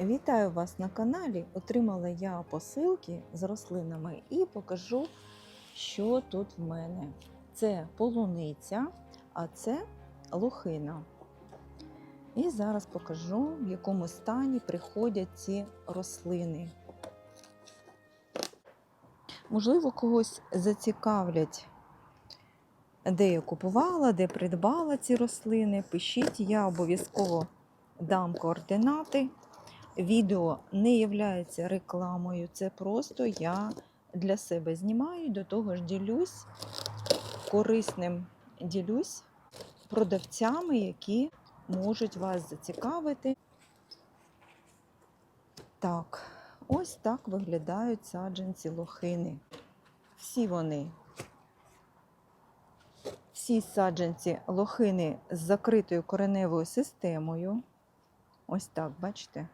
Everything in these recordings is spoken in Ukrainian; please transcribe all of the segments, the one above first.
Вітаю вас на каналі. Отримала я посилки з рослинами і покажу, що тут в мене. Це полуниця, а це лохина. І зараз покажу, в якому стані приходять ці рослини. Можливо, когось зацікавлять, де я купувала, де придбала ці рослини. Пишіть, я обов'язково дам координати. Відео не є рекламою, це просто я для себе знімаю, до того ж ділюсь корисним ділюсь продавцями, які можуть вас зацікавити. Так, ось так виглядають саджанці лохини. Всі вони, всі саджанці лохини з закритою кореневою системою. Ось так, бачите?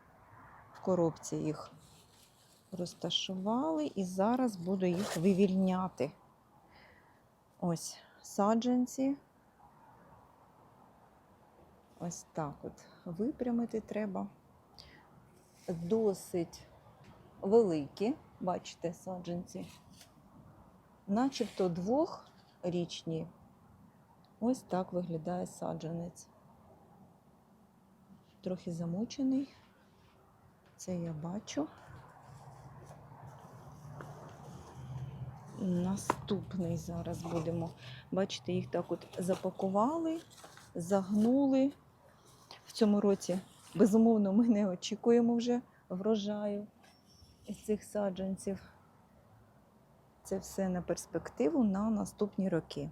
Коробці їх розташували і зараз буду їх вивільняти. Ось саджанці. Ось так от випрямити треба. Досить великі, бачите, саджанці, начебто двохрічні. Ось так виглядає саджанець. Трохи замучений. Це я бачу. Наступний зараз будемо. Бачите, їх так от запакували, загнули. В цьому році, безумовно, ми не очікуємо вже врожаю із цих саджанців. Це все на перспективу на наступні роки.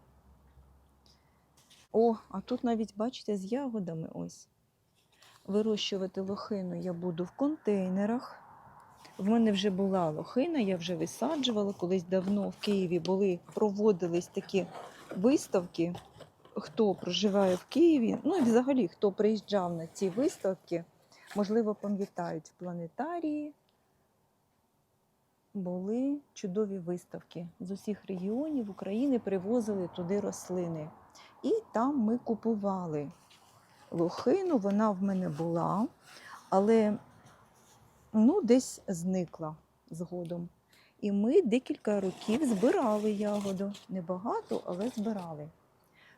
О, а тут навіть, бачите, з ягодами ось. Вирощувати лохину я буду в контейнерах. В мене вже була лохина, я вже висаджувала. Колись давно в Києві були, проводились такі виставки. Хто проживає в Києві, ну і взагалі хто приїжджав на ці виставки, можливо, пам'ятають в планетарії. Були чудові виставки з усіх регіонів України привозили туди рослини. І там ми купували лохину, вона в мене була, але ну, десь зникла згодом. І ми декілька років збирали ягоду. Небагато, але збирали.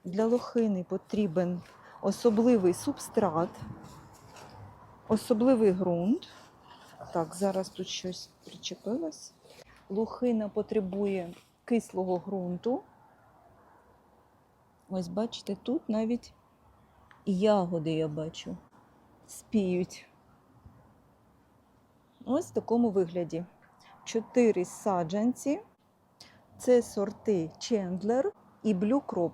Для лохини потрібен особливий субстрат, особливий ґрунт. Так, зараз тут щось причепилось. Лохина потребує кислого ґрунту. Ось бачите, тут навіть ягоди я бачу. Спіють. Ось в такому вигляді. Чотири саджанці. Це сорти Чендлер і Blue Crop,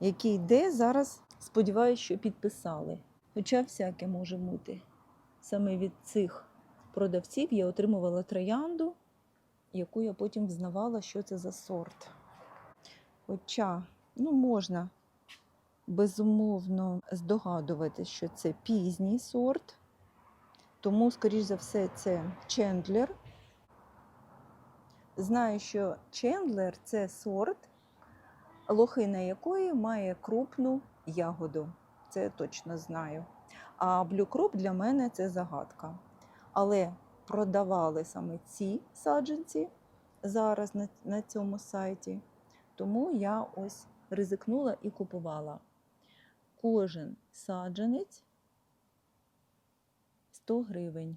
який йде зараз, сподіваюся, що підписали. Хоча всяке може бути. Саме від цих продавців я отримувала троянду, яку я потім взнавала, що це за сорт. Хоча, ну, можна безумовно здогадувати, що це пізній сорт, тому, скоріш за все, це Чендлер. Знаю, що Чендлер це сорт, лохина якої має крупну ягоду. Це я точно знаю. А блюкроп для мене це загадка. Але продавали саме ці саджанці зараз на, на цьому сайті. Тому я ось ризикнула і купувала кожен саджанець 100 гривень.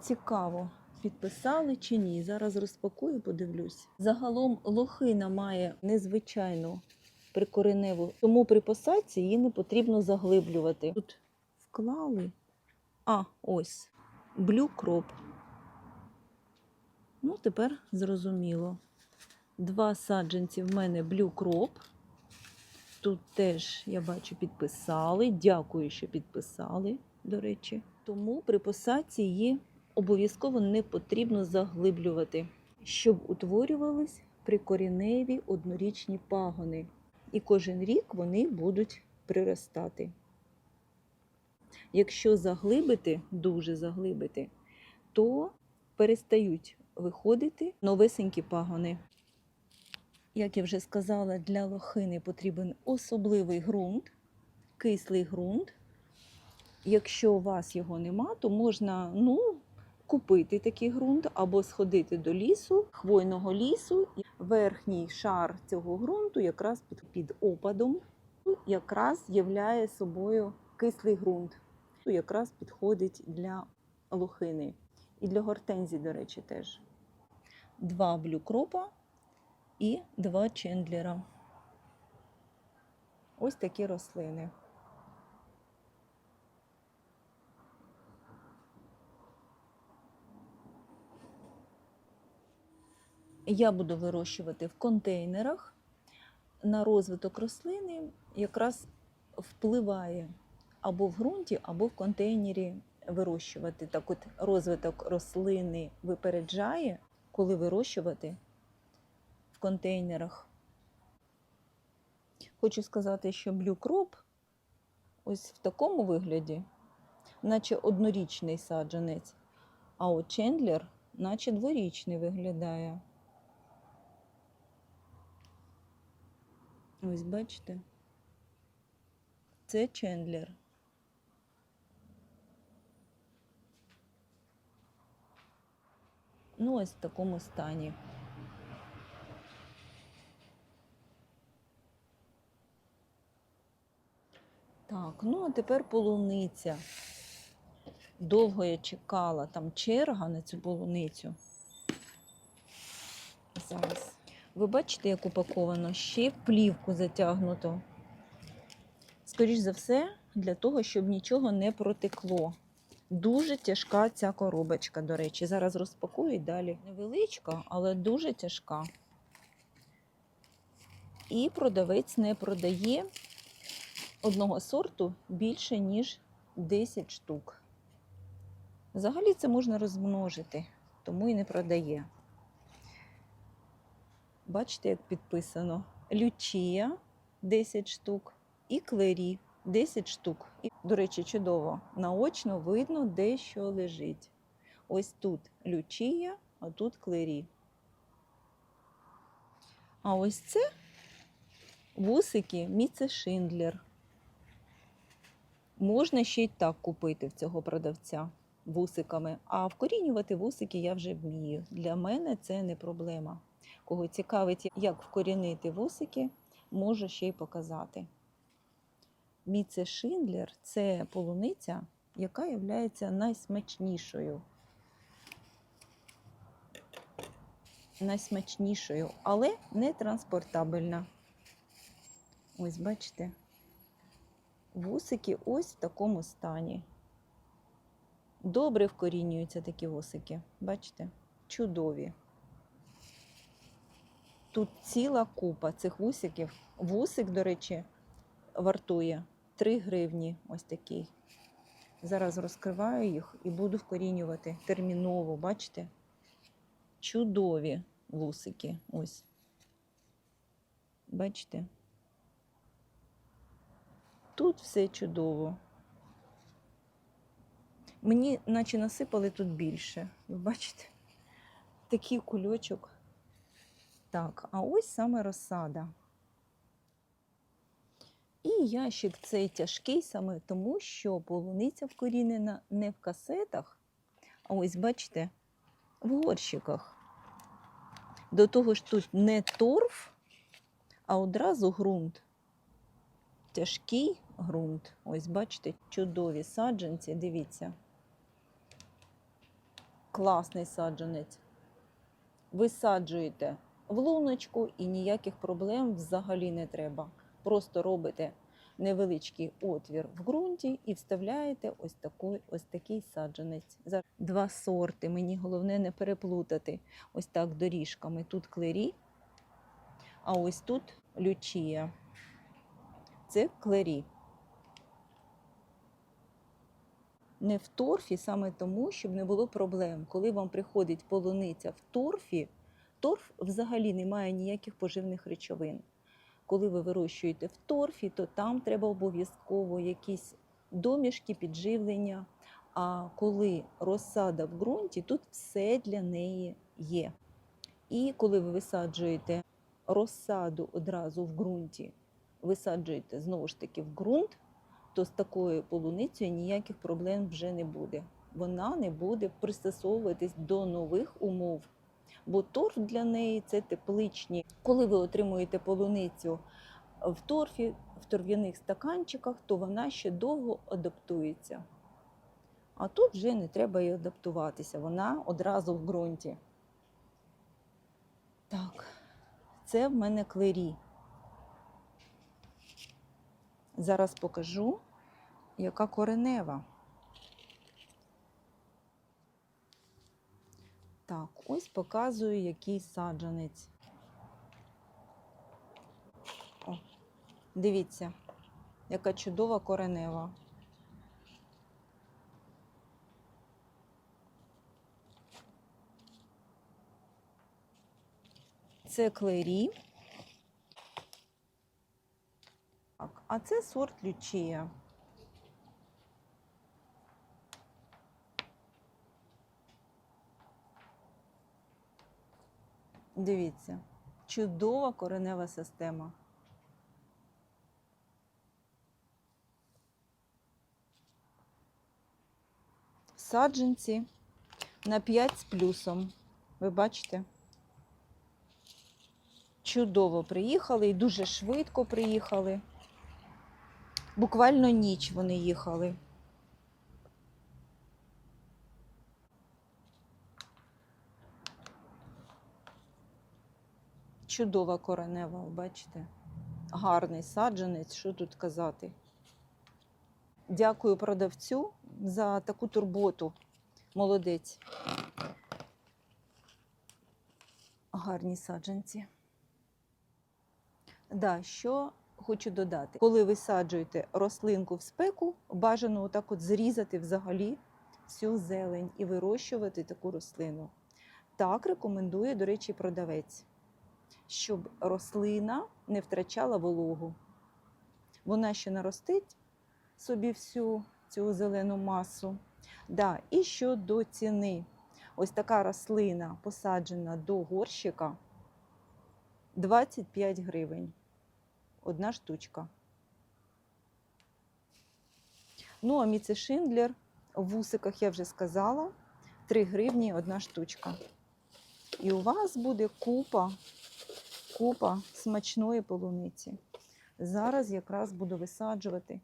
Цікаво, підписали чи ні. Зараз розпакую, подивлюсь. Загалом лохина має незвичайну прикореневу, тому при посадці її не потрібно заглиблювати. Тут вклали. А, ось, блюкроп. Ну, тепер зрозуміло. Два саджанці в мене блюкроп. Тут теж, я бачу, підписали. Дякую, що підписали, до речі. Тому при посадці її обов'язково не потрібно заглиблювати, щоб утворювались прикоріневі однорічні пагони. І кожен рік вони будуть приростати. Якщо заглибити, дуже заглибити, то перестають виходити новесенькі пагони. Як я вже сказала, для лохини потрібен особливий ґрунт, кислий ґрунт. Якщо у вас його нема, то можна ну, купити такий ґрунт або сходити до лісу, хвойного лісу. Верхній шар цього ґрунту якраз під, під опадом якраз являє собою кислий ґрунт. Якраз підходить для лохини. І для гортензій, до речі, теж. Два блюкропа і два чендлера. Ось такі рослини. Я буду вирощувати в контейнерах. На розвиток рослини якраз впливає або в ґрунті, або в контейнері вирощувати. Так от розвиток рослини випереджає, коли вирощувати контейнерах. Хочу сказати, що блюкроп ось в такому вигляді, наче однорічний саджанець, а от чендлер, наче дворічний виглядає. Ось бачите? Це чендлер. Ну, ось в такому стані. Так, ну а тепер полуниця. Довго я чекала, там черга на цю полуницю. Зараз. Ви бачите, як упаковано? Ще плівку затягнуто. Скоріш за все, для того, щоб нічого не протекло. Дуже тяжка ця коробочка, до речі. Зараз розпакую і далі. Невеличка, але дуже тяжка. І продавець не продає одного сорту більше, ніж 10 штук. Взагалі це можна розмножити, тому і не продає. Бачите, як підписано: Лючія 10 штук і клері 10 штук. І, до речі, чудово. Наочно видно, де що лежить. Ось тут лючія, а тут клері. А ось це вусики Міце Шиндлер. Можна ще й так купити в цього продавця вусиками. А вкорінювати вусики я вже вмію. Для мене це не проблема. Кого цікавить, як вкорінити вусики, можу ще й показати. Міце Шиндлер це полуниця, яка є найсмачнішою. Найсмачнішою, але не транспортабельна. Ось, бачите, вусики ось в такому стані. Добре вкорінюються такі вусики. Бачите? Чудові. Тут ціла купа цих вусиків. Вусик, до речі, вартує 3 гривні. Ось такий. Зараз розкриваю їх і буду вкорінювати терміново, бачите? Чудові вусики. Ось. Бачите? Тут все чудово. Мені наче насипали тут більше. Ви бачите? Такий кульочок. Так, а ось саме розсада. І ящик цей тяжкий саме тому, що полуниця вкорінена не в касетах, а ось, бачите, в горщиках. До того ж тут не торф, а одразу ґрунт. Тяжкий ґрунт. Ось, бачите, чудові саджанці, дивіться. Класний саджанець. Висаджуєте в луночку і ніяких проблем взагалі не треба. Просто робите невеличкий отвір в ґрунті і вставляєте ось такий, ось такий саджанець. Два сорти. Мені головне не переплутати ось так доріжками. Тут клері, а ось тут лючія. Це клері. Не в торфі саме тому, щоб не було проблем. Коли вам приходить полуниця в торфі, торф взагалі не має ніяких поживних речовин. Коли ви вирощуєте в торфі, то там треба обов'язково якісь домішки, підживлення. А коли розсада в ґрунті, тут все для неї є. І коли ви висаджуєте розсаду одразу в ґрунті, висаджуєте знову ж таки в ґрунт, то з такою полуницею ніяких проблем вже не буде. Вона не буде пристосовуватись до нових умов. Бо торф для неї це тепличні. Коли ви отримуєте полуницю в торфі, в торф'яних стаканчиках, то вона ще довго адаптується. А тут вже не треба їй адаптуватися, вона одразу в ґрунті. Так, це в мене клері. Зараз покажу, яка коренева. Так, ось показую, який саджанець. О, дивіться, яка чудова коренева. Це клері. Так, а це сорт лючія. Дивіться, чудова коренева система. Саджанці на 5 з плюсом. Ви бачите? Чудово приїхали і дуже швидко приїхали. Буквально ніч вони їхали. Чудова коренева, бачите? Гарний саджанець, що тут казати. Дякую продавцю за таку турботу. Молодець. Гарні саджанці. Да, що хочу додати. Коли висаджуєте рослинку в спеку, бажано отак от зрізати взагалі всю зелень і вирощувати таку рослину. Так рекомендує, до речі, продавець, щоб рослина не втрачала вологу. Вона ще наростить собі всю цю зелену масу. Да, і щодо ціни, ось така рослина посаджена до горщика 25 гривень. Одна штучка. Ну, а міце Шиндлер в вусиках я вже сказала. 3 гривні одна штучка. І у вас буде купа, купа смачної полуниці. Зараз якраз буду висаджувати.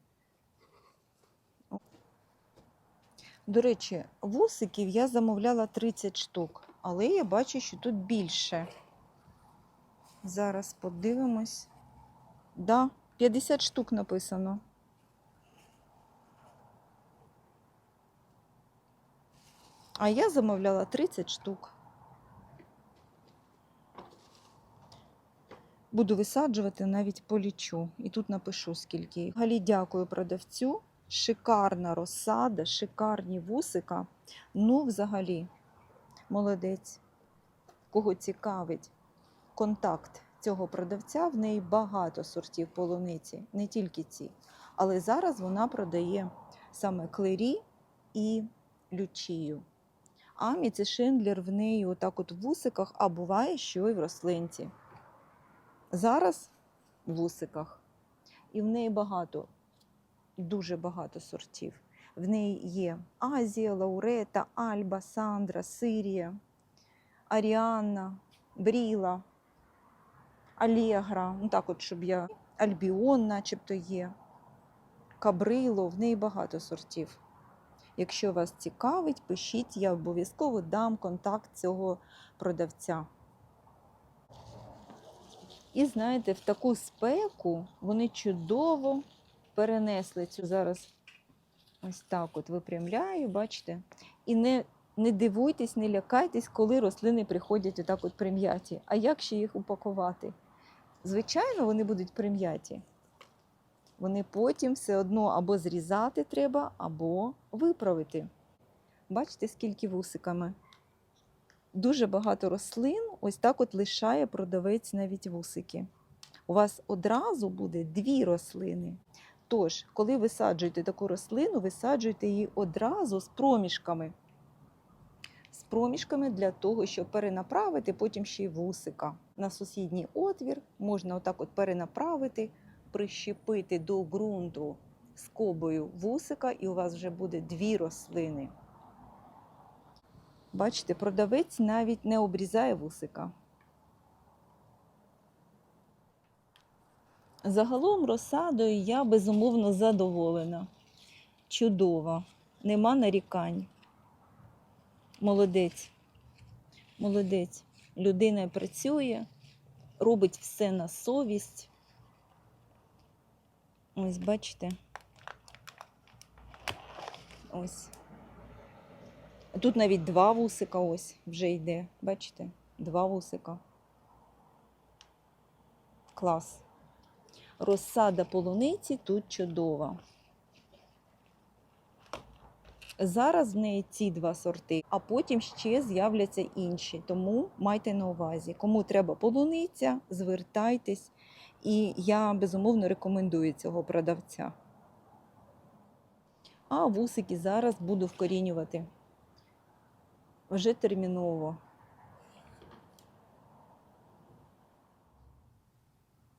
До речі, вусиків я замовляла 30 штук, але я бачу, що тут більше. Зараз подивимось. Да, 50 штук написано. А я замовляла 30 штук. Буду висаджувати, навіть полічу. І тут напишу, скільки їх. Взагалі дякую продавцю. Шикарна розсада, шикарні вусика. Ну, взагалі, молодець. Кого цікавить контакт цього продавця, в неї багато сортів полуниці, не тільки ці. Але зараз вона продає саме клері і лючію. А Міці Шиндлер в неї отак от в вусиках, а буває, що й в рослинці. Зараз в вусиках. І в неї багато, дуже багато сортів. В неї є Азія, Лаурета, Альба, Сандра, Сирія, Аріанна, Бріла, Алегра. Ну так от, щоб я Альбіон, начебто є. Кабрило, в неї багато сортів. Якщо вас цікавить, пишіть, я обов'язково дам контакт цього продавця. І знаєте, в таку спеку вони чудово перенесли цю зараз ось так от випрямляю, бачите? І не, не дивуйтесь, не лякайтесь, коли рослини приходять отак от прим'яті. А як ще їх упакувати? Звичайно, вони будуть прим'яті. Вони потім все одно або зрізати треба, або виправити. Бачите, скільки вусиками? Дуже багато рослин ось так от лишає продавець навіть вусики. У вас одразу буде дві рослини. Тож, коли висаджуєте таку рослину, висаджуйте її одразу з проміжками. З проміжками для того, щоб перенаправити потім ще й вусика. На сусідній отвір можна отак от перенаправити, прищепити до ґрунту скобою вусика, і у вас вже буде дві рослини. Бачите, продавець навіть не обрізає вусика. Загалом розсадою я безумовно задоволена. Чудово, нема нарікань. Молодець. Молодець. Людина працює, робить все на совість. Ось, бачите. Ось. Тут навіть два вусика ось вже йде. Бачите? Два вусика. Клас. Розсада полуниці тут чудова. Зараз в неї ці два сорти, а потім ще з'являться інші. Тому майте на увазі, кому треба полуниця, звертайтесь. І я безумовно рекомендую цього продавця. А вусики зараз буду вкорінювати. Вже терміново.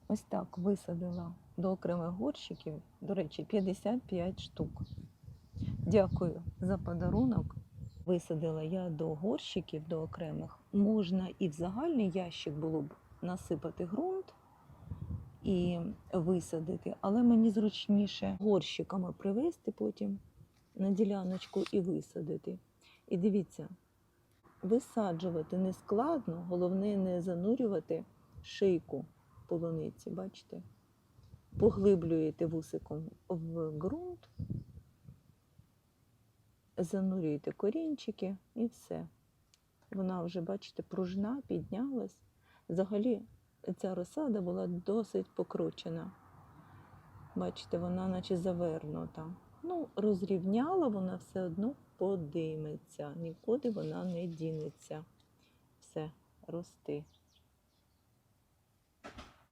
Ось так висадила до окремих горщиків, до речі, 55 штук. Дякую за подарунок. Висадила я до горщиків, до окремих. Можна і в загальний ящик було б насипати ґрунт і висадити, але мені зручніше горщиками привезти потім на діляночку і висадити. І дивіться, висаджувати не складно, головне не занурювати шийку полуниці, бачите? Поглиблюєте вусиком в ґрунт, занурюєте корінчики і все. Вона вже, бачите, пружна, піднялась. Взагалі, ця розсада була досить покручена. Бачите, вона наче завернута. Ну, розрівняла, вона все одно подиметься. Нікуди вона не дінеться. Все, рости.